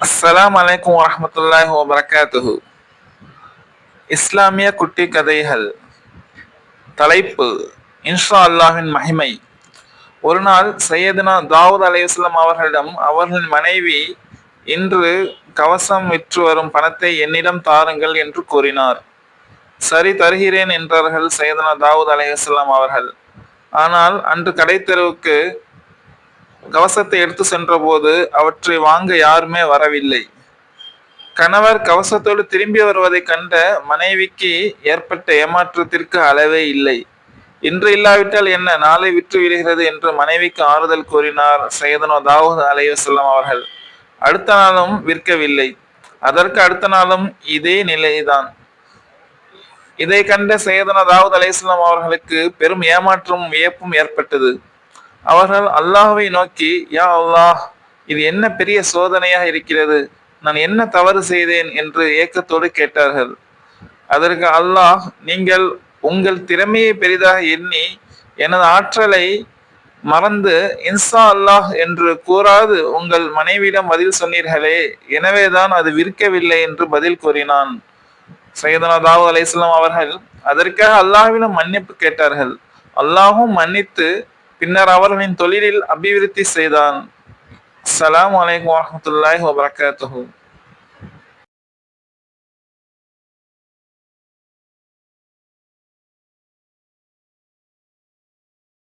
அஸ்ஸலாம் அலைக்கும் வரஹமத்துல்லாஹி வபரகாத்துஹு இஸ்லாமிய குட்டி கதைகள் தலைப்பு இன்ஷா அல்லாஹின் மகிமை ஒரு நாள் சையதுனா தாவூத் அலையுஸ்லாம் அவர்களிடம் அவர்களின் மனைவி இன்று கவசம் விற்று வரும் பணத்தை என்னிடம் தாருங்கள் என்று கூறினார் சரி தருகிறேன் என்றார்கள் சையதுனா தாவூத் அலையுஸ்லாம் அவர்கள் ஆனால் அன்று கடைத்தெருவுக்கு கவசத்தை எடுத்து சென்றபோது அவற்றை வாங்க யாருமே வரவில்லை. கணவர் கவசத்தோடு திரும்பி வருவதை கண்ட மனைவிக்கு ஏற்பட்ட ஏமாற்றத்திற்கு அளவே இல்லை. இன்று இல்லாவிட்டால் என்ன? நாளை விற்று விடுகிறது என்று மனைவிக்கு ஆறுதல் கூறினார் சையதனோ தாவூத் அலையுசல்லாம் அவர்கள். அடுத்த நாளும் விற்கவில்லை. அதற்கு அடுத்த நாளும் இதே நிலைதான். இதை கண்ட சையதனா தாவூத் அலையுஸ்லாம் அவர்களுக்கு பெரும் ஏமாற்றமும் வியப்பும் ஏற்பட்டது. அவர்கள் அல்லாஹுவை நோக்கி யா அல்லாஹ் இது என்ன பெரிய சோதனையாக இருக்கிறது? நான் என்ன தவறு செய்தேன்? என்று ஏக்கத்தோடு கேட்டார்கள். அதற்கு அல்லாஹ் நீங்கள் உங்கள் திறமையை பெரிதாக எண்ணி எனது ஆற்றலை மறந்து இன்சா அல்லாஹ் என்று கூறாது உங்கள் மனைவியிடம் பதில் சொன்னீர்களே எனவேதான் அது விற்கவில்லை என்று பதில் கூறினான். சையதனா தாவூ அலையாம் அவர்கள் அதற்காக அல்லாஹ்விடம் மன்னிப்பு கேட்டார்கள். அல்லாஹும் மன்னித்து பின்னர் அவர்களின் தொழிலில் அபிவிருத்தி செய்தான். அஸ்ஸலாமு அலைக்கும் வரமத்துல்லாஹ் வபரகாத்துஹு.